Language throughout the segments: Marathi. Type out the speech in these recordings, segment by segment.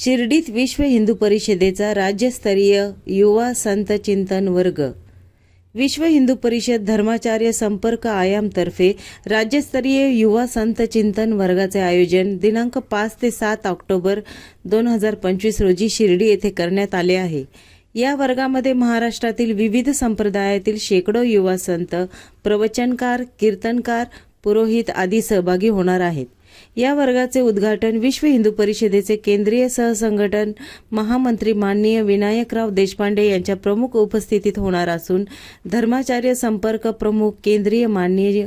शिर्डीत विश्व हिंदू परिषदेचा राज्यस्तरीय युवा संत चिंतन वर्ग. विश्व हिंदू परिषद धर्माचार्य संपर्क आयामतर्फे राज्यस्तरीय युवा संत चिंतन वर्गाचे आयोजन दिनांक पाच ते सात ऑक्टोबर दोन हजार पंचवीस रोजी शिर्डी येथे करण्यात आले आहे. या वर्गामध्ये महाराष्ट्रातील विविध संप्रदायातील शेकडो युवा संत प्रवचनकार कीर्तनकार पुरोहित आदी सहभागी होणार आहेत. या वर्गाचे उद्घाटन विश्व हिंदू परिषदेचे केंद्रीय सहसंघटन महामंत्री माननीय विनायकराव देशपांडे यांच्या प्रमुख उपस्थितीत होणार असून धर्माचार्य संपर्क प्रमुख केंद्रीय माननीय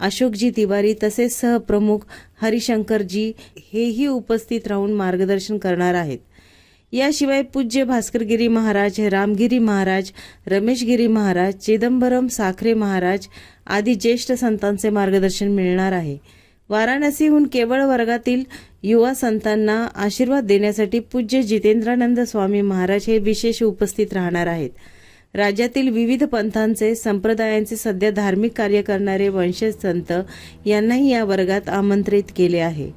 अशोकजी तिवारी तसेच सहप्रमुख हरिशंकरजी हेही उपस्थित राहून मार्गदर्शन करणार आहेत. याशिवाय पूज्य भास्करगिरी महाराज रामगिरी महाराज रमेशगिरी महाराज चिदंबरम साखरे महाराज आदी ज्येष्ठ संतांचे मार्गदर्शन मिळणार आहे. वाराणसीहून केवळ वर्गातील युवा संतांना आशीर्वाद देण्यासाठी पूज्य जितेंद्रानंद स्वामी महाराज हे विशेष उपस्थित राहणार आहेत. राज्यातील विविध पंथांचे संप्रदायांचे सध्या धार्मिक कार्य करणारे वंशज संत यांनाही या वर्गात आमंत्रित केले आहे.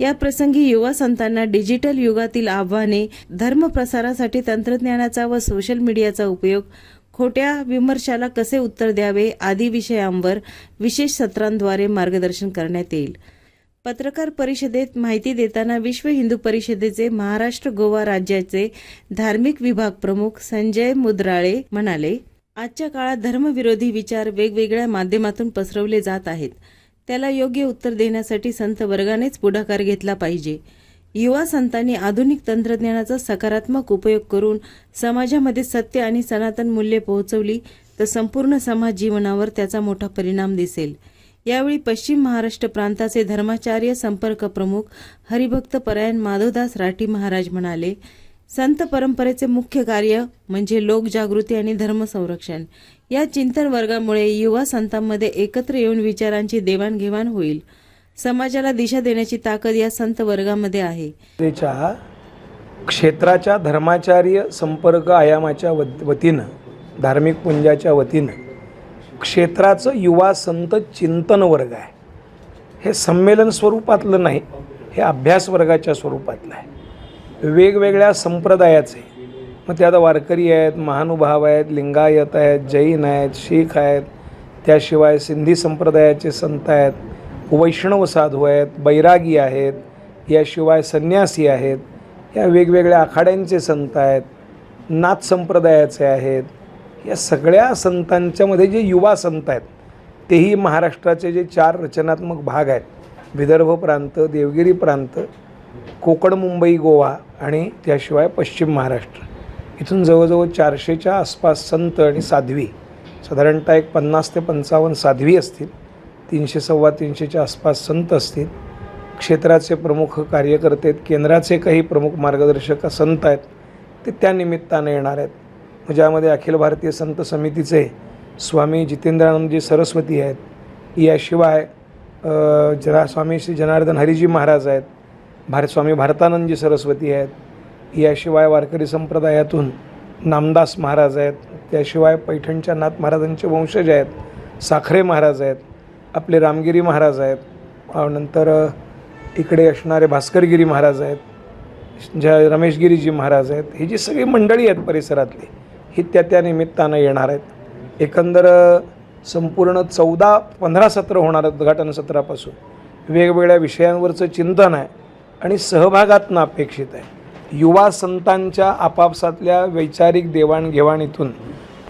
या प्रसंगी युवा संतांना डिजिटल युगातील आव्हाने धर्म प्रसारासाठी तंत्रज्ञानाचा व सोशल मीडियाचा उपयोग खोट्या विमर्शाला कसे उत्तर द्यावे आदी विषयांवर विशेष सत्रांद्वारे मार्गदर्शन करण्यात येईल. पत्रकार परिषदेत माहिती देताना विश्व हिंदू परिषदेचे महाराष्ट्र गोवा राज्याचे धार्मिक विभाग प्रमुख संजय मुद्राळे म्हणाले आजच्या काळात धर्मविरोधी विचार वेगवेगळ्या माध्यमातून पसरवले जात आहेत. त्याला योग्य उत्तर देण्यासाठी संत वर्गानेच पुढाकार घेतला पाहिजे. युवा संतांनी आधुनिक तंत्रज्ञानाचा सकारात्मक उपयोग करून समाजामध्ये सत्य आणि सनातन मूल्ये पोहोचवली तर संपूर्ण समाज जीवनावर त्याचा मोठा परिणाम दिसेल. यावेळी पश्चिम महाराष्ट्र प्रांताचे धर्माचार्य संपर्क प्रमुख हरिभक्त परायण माधवदास राठी महाराज म्हणाले संत परंपरेचे मुख्य कार्य म्हणजे लोकजागृती आणि धर्मसंरक्षण या चिंतन वर्गामुळे युवा संतांमध्ये एकत्र येऊन विचारांची देवाणघेवाण होईल. समाजाला दिशा देण्याची ताकद या संत वर्गामध्ये आहे. त्याच्या क्षेत्राच्या धर्माचार्य संपर्क आयामाच्या वतीनं धार्मिक पुंजाच्या वतीनं क्षेत्राचं युवा संत चिंतन वर्ग आहे. हे संमेलन स्वरूपातलं नाही हे अभ्यास वर्गाच्या स्वरूपातलं आहे. वेगवेगळ्या संप्रदायाचे मग ते आता वारकरी आहेत महानुभाव आहेत लिंगायत आहेत जैन आहेत शीख आहेत त्याशिवाय सिंधी संप्रदायाचे संत आहेत. वैष्णव साधू आहेत बैरागी आहेत याशिवाय संन्यासी आहेत या वेगवेगळ्या आखाड्यांचे संत आहेत नाथ संप्रदायाचे आहेत या सगळ्या संतांच्यामध्ये जे युवा संत आहेत तेही महाराष्ट्राचे जे चार रचनात्मक भाग आहेत विदर्भ प्रांत देवगिरी प्रांत कोकण मुंबई गोवा आणि त्याशिवाय पश्चिम महाराष्ट्र. इथून जवळजवळ चारशेच्या आसपास संत आणि साध्वी साधारणतः एक पन्नास ते पंचावन्न साध्वी असतील. तीनशे सव्वा तीनशेच्या आसपास संत असतील. क्षेत्राचे प्रमुख कार्यकर्ते आहेत केंद्राचे काही प्रमुख मार्गदर्शक संत आहेत ते त्या निमित्ताने येणार आहेत. म्हणजे ज्यामध्ये अखिल भारतीय संत समितीचे स्वामी जितेंद्रानंदजी सरस्वती आहेत. याशिवाय जरा स्वामी श्री जनार्दन हरिजी महाराज आहेत. भारत स्वामी भारतानंदजी सरस्वती आहेत. याशिवाय वारकरी संप्रदायातून नामदास महाराज आहेत. त्याशिवाय पैठणच्या नाथ महाराजांचे वंशज आहेत. साखरे महाराज आहेत. आपले रामगिरी महाराज आहेत. नंतर इकडे असणारे भास्करगिरी महाराज आहेत. ज्या रमेशगिरीजी महाराज आहेत. ही जी सगळी मंडळी आहेत परिसरातली ही त्या त्या निमित्तानं येणार आहेत. एकंदर संपूर्ण चौदा पंधरा सत्र होणार आहेत उद्घाटन सत्रापासून. वेगवेगळ्या विषयांवरचं चिंतन आहे आणि सहभागातनं अपेक्षित आहे. युवा संतांच्या आपापसातल्या वैचारिक देवाणघेवाणीतून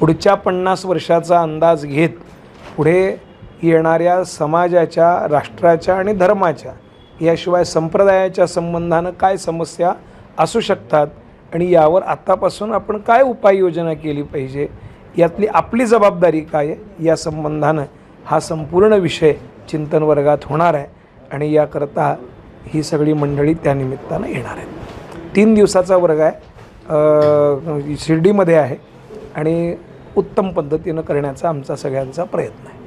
पुढच्या पन्नास वर्षाचा अंदाज घेत पुढे येणाऱ्या समाजाच्या राष्ट्राच्या आणि धर्माच्या याशिवाय संप्रदायाच्या संबंधानं काय समस्या असू शकतात आणि यावर आत्तापासून आपण काय उपाययोजना केली पाहिजे यातली आपली जबाबदारी काय आहे या संबंधानं हा संपूर्ण विषय चिंतन वर्गात होणार आहे आणि याकरता ही सगळी मंडळी त्या निमित्तानं येणार आहेत. तीन दिवसाचा वर्ग आहे शिर्डीमध्ये आहे आणि उत्तम पद्धतीनं करण्याचा आमचा सगळ्यांचा प्रयत्न आहे.